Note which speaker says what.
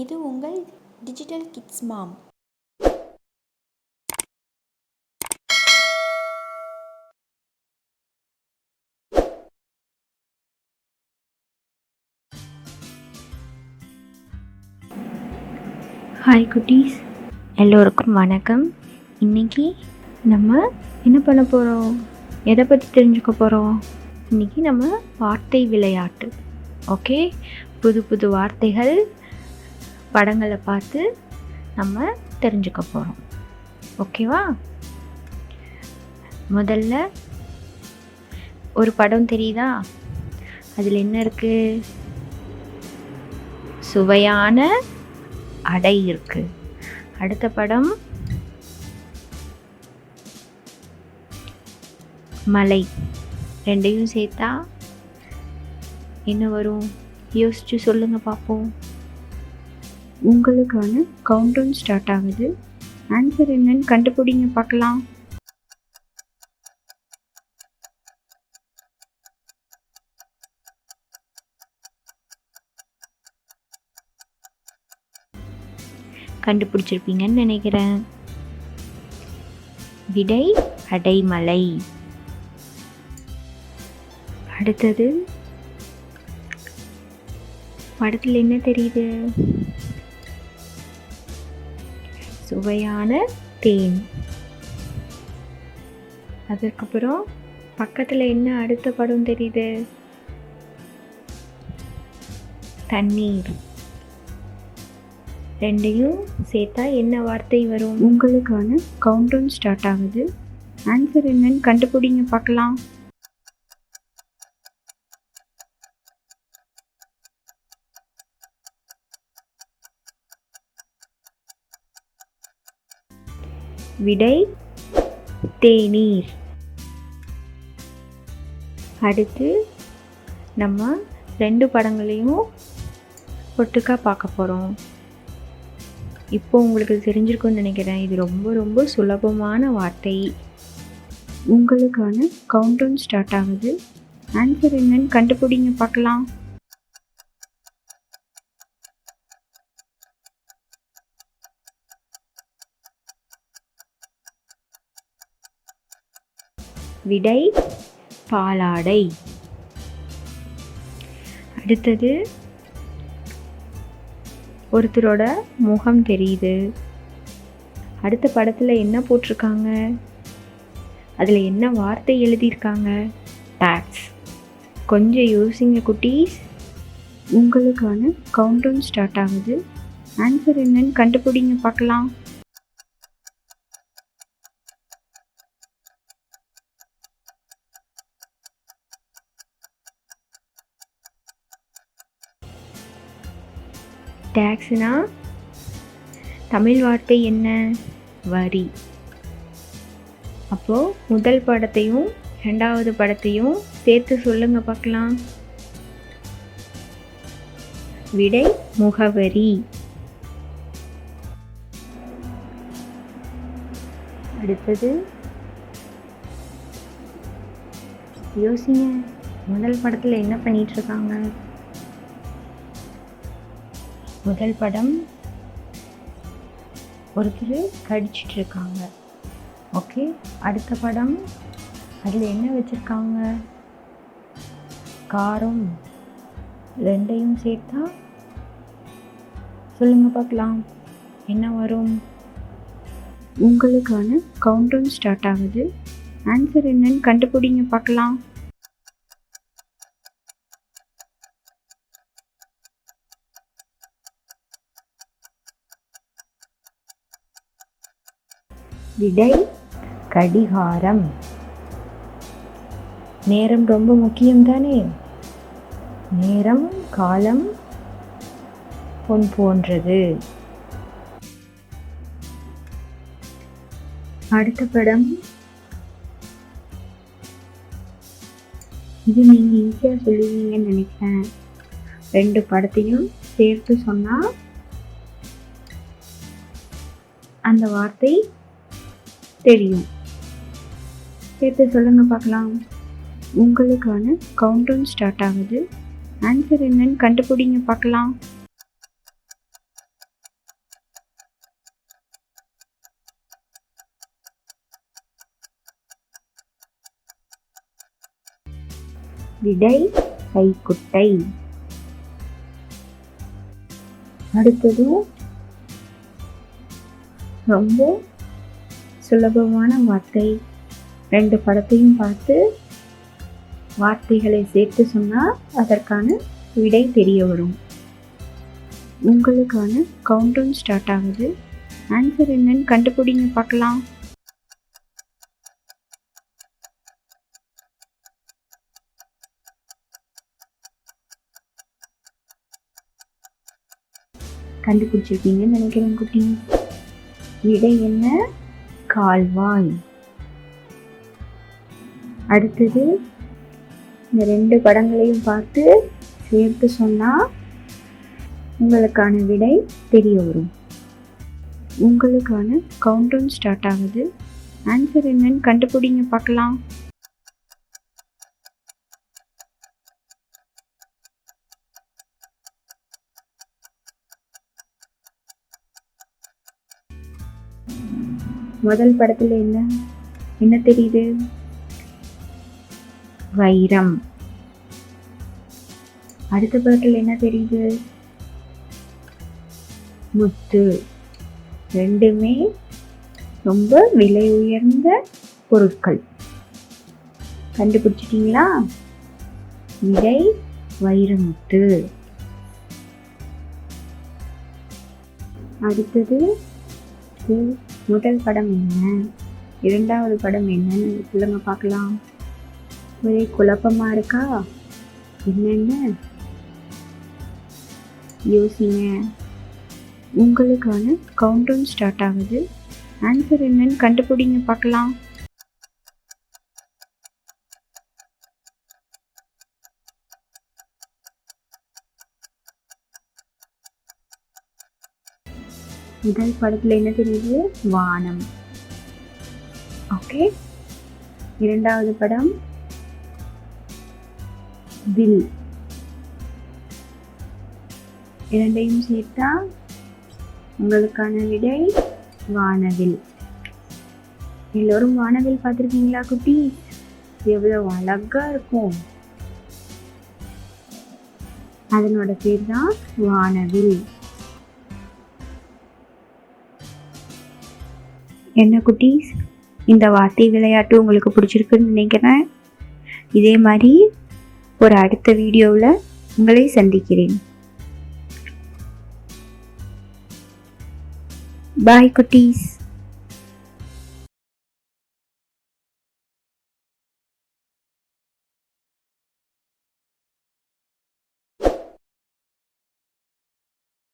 Speaker 1: இது உங்கள் digital kids மாம்
Speaker 2: hi குட்டீஸ். எல்லோருக்கும் வணக்கம். இன்னைக்கு நம்ம என்ன பண்ண போகிறோம் எதை பற்றி தெரிஞ்சுக்க போகிறோம் இன்னைக்கு நம்ம வார்த்தை விளையாட்டு. ஓகே புது புது வார்த்தைகள் படங்களை பார்த்து நம்ம தெரிஞ்சுக்க போகிறோம் ஓகேவா? முதல்ல ஒரு படம் தெரியுதா? அதில் என்ன இருக்குது சுவையான அடை இருக்குது அடுத்த படம் மலை. ரெண்டையும் சேர்த்தா என்ன வரும்? யோசிச்சு சொல்லுங்க பார்ப்போம் உங்களுக்கான கவுண்டவுன் ஸ்டார்ட் ஆகுது. ஆன்சர் என்னன்னு கண்டுபிடிங்க பார்க்கலாம். கண்டுபிடிச்சிருப்பீங்கன்னு நினைக்கிறேன். விடை அடைமலை. அடுத்தது படத்தில் என்ன தெரியுது? சுவையான தேன். அதுக்கப்புறம் பக்கத்தில் என்ன அடுத்த படம் தெரியுது? தண்ணீர். ரெண்டையும் சேர்த்தா என்ன வார்த்தை வரும்? உங்களுக்கான கவுண்டவுன் ஸ்டார்ட் ஆகுது. ஆன்சர் என்னன்னு கண்டுபிடிங்க பார்க்கலாம். விடை தேநீர். அடுத்து நம்ம ரெண்டு படங்களையும் ஒட்டுக்கா பார்க்க போகிறோம் இப்போ உங்களுக்கு தெரிஞ்சிருக்கும்னு நினைக்கிறேன். இது ரொம்ப ரொம்ப சுலபமான வார்த்தை. உங்களுக்கான கவுண்டவுன் ஸ்டார்ட் ஆகுது. ஆன்சர் என்னன்னு கண்டுபிடிங்க பார்க்கலாம். விடை பாலாடை. அடுத்தது ஒருத்தரோட முகம் தெரியுது. அடுத்த படத்தில் என்ன போட்டிருக்காங்க? அதில் என்ன வார்த்தை எழுதியிருக்காங்க? டேக்ஸ் கொஞ்சம் யோசிங்க குட்டீஸ். உங்களுக்கான கவுண்டவுன் ஸ்டார்ட் ஆகுது. ஆன்சர் என்னன்னு கண்டுபிடிங்க பார்க்கலாம். டேக்ஸ்னா தமிழ் வார்த்தை என்ன? வரி. அப்போது முதல் படத்தையும் ரெண்டாவது படத்தையும் சேர்த்து சொல்லுங்க பார்க்கலாம். விடை முகவரி. அடுத்தது யோசிங்க முதல் படத்தில் என்ன பண்ணிகிட்ருக்காங்க இருக்காங்க? முதல் படம் ஒருத்தர் கடிச்சிட்டு இருக்காங்க ஓகே அடுத்த படம் அதில் என்ன வச்சுருக்காங்க? காரம் ரெண்டையும் சேர்த்தா? சொல்லுங்கள் பார்க்கலாம். என்ன வரும்? உங்களுக்கான கவுண்டவுன் ஸ்டார்ட் ஆகுது. ஆன்சர் என்னன்னு கண்டுபிடிங்க பார்க்கலாம். விடை கடிகாரம். நேரம் ரொம்ப முக்கியம் தானே நேரம் காலம் பொன் போன்றது. அடுத்த படம். இது நீங்கள் ஈஸியாக சொல்லுவீங்கன்னு நினைக்கிறேன். ரெண்டு படத்தையும் சேர்த்து சொன்னால் அந்த வார்த்தை தெரியும். சேர்த்து சொல்லுங்க பார்க்கலாம். உங்களுக்கான கவுண்டவுன் ஸ்டார்ட் ஆகுது. ஆன்சர் என்னன்னு கண்டுபிடிங்க பார்க்கலாம்.
Speaker 3: விடை கைக்குட்டை. அடுத்ததும் ரொம்ப சுலபமான வார்த்தை. ரெண்டு படத்தையும் பார்த்து வார்த்தைகளை சேர்த்து சொன்னால் அதற்கான விடை தெரிய வரும். உங்களுக்கான கவுண்டவுன் ஸ்டார்ட் ஆகுது. ஆன்சர் என்னன்னு கண்டுபிடிங்க பார்க்கலாம். கண்டுபிடிச்சிருக்கீங்கன்னு நினைக்கிறேன் குட்டி. விடை என்ன? கால்வாய் அடுத்தது இந்த ரெண்டு படங்களையும் பார்த்து சேர்த்து சொன்னால் உங்களுக்கான விடை தெரிய வரும். உங்களுக்கான கவுண்டவுன் ஸ்டார்ட் ஆகுது. ஆன்சர் என்னன்னு கண்டுபிடிங்க பார்க்கலாம். முதல் படத்தில் என்ன? என்ன தெரியுது? வைரம். அடுத்த படத்தில் என்ன தெரியுது? முத்து. ரெண்டுமே ரொம்ப விலை உயர்ந்த பொருட்கள். கண்டுபிடிச்சிட்டீங்களா? விலை வைரமுத்து அடுத்தது முதல் படம் என்ன? இரண்டாவது படம் என்னன்னு சொல்லுங்க பார்க்கலாம். ஒரே குழப்பமாக இருக்கா? என்னென்ன யோசிங்க. உங்களுக்கான கவுண்டவுன் ஸ்டார்ட் ஆகுது. ஆன்சர் என்னன்னு கண்டுபிடிங்க பார்க்கலாம். முதல் படத்தில் என்ன தெரியுது? வானம். ஓகே இரண்டாவது படம் வில். இரண்டையும் சேர்த்தா உங்களுக்கான விடை வானவில். எல்லோரும் வானவில் பார்த்துருக்கீங்களா குட்டி? எவ்வளோ அழகா இருக்கும். அதனோட பேர் தான் வானவில். என்ன குட்டீஸ்? இந்த வார்த்தை விளையாட்டு உங்களுக்கு பிடிச்சிருக்குன்னு நினைக்கிறேன். இதே மாதிரி ஒரு அடுத்த வீடியோவில் உங்களை சந்திக்கிறேன். பாய் குட்டீஸ்.